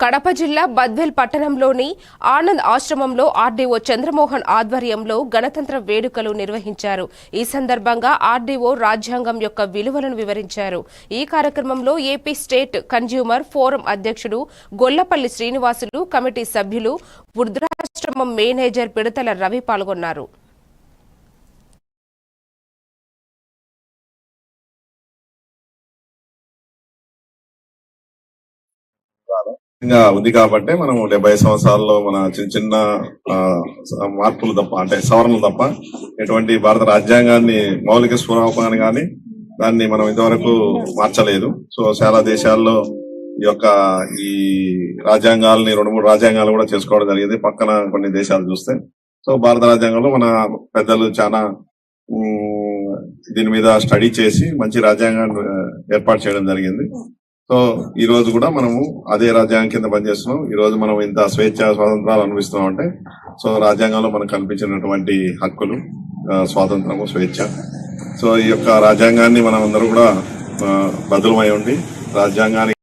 కడప జిల్లా బద్వేల్ పట్టణంలోని ఆనంద్ ఆశ్రమంలో ఆర్డీఓ చంద్రమోహన్ ఆధ్వర్యంలో గణతంత్ర వేడుకలు నిర్వహించారు. ఈ సందర్భంగా ఆర్డీఓ రాజ్యాంగం యొక్క విలువలను వివరించారు. ఈ కార్యక్రమంలో ఏపీ స్టేట్ కన్జ్యూమర్ ఫోరం అధ్యక్షుడు గొల్లపల్లి శ్రీనివాసులు కమిటీ సభ్యులు వృద్ధాశ్రమం మేనేజర్ పిడతల రవి పాల్గొన్నారు. ఉంది కాబట్టి మనం డెబ్బై సంవత్సరాల్లో మన చిన్న చిన్న ఆ, మార్పులు తప్ప అంటే సవరణలు తప్ప ఎటువంటి భారత రాజ్యాంగాన్ని మౌలిక స్వరూపాన్ని కానీ దాన్ని మనం ఇంతవరకు మార్చలేదు. సో చాలా దేశాల్లో ఈ యొక్క ఈ రాజ్యాంగాల్ని రెండు మూడు రాజ్యాంగాలు కూడా చేసుకోవడం జరిగింది. పక్కన కొన్ని దేశాలు చూస్తే. సో భారత రాజ్యాంగంలో మన పెద్దలు చాలా ఉమ్, దీని మీద స్టడీ చేసి మంచి రాజ్యాంగాన్ని ఏర్పాటు చేయడం జరిగింది. సో ఈ రోజు కూడా మనము అదే రాజ్యాంగం కింద పనిచేస్తున్నాం. ఈ రోజు మనం ఇంత స్వేచ్ఛ స్వాతంత్రాలు అనుభవిస్తున్నాం అంటే సో రాజ్యాంగంలో మనకు కల్పించినటువంటి హక్కులు స్వాతంత్రము స్వేచ్ఛ. సో ఈ యొక్క రాజ్యాంగాన్ని మనం అందరూ కూడా బదులమై ఉండి రాజ్యాంగానికి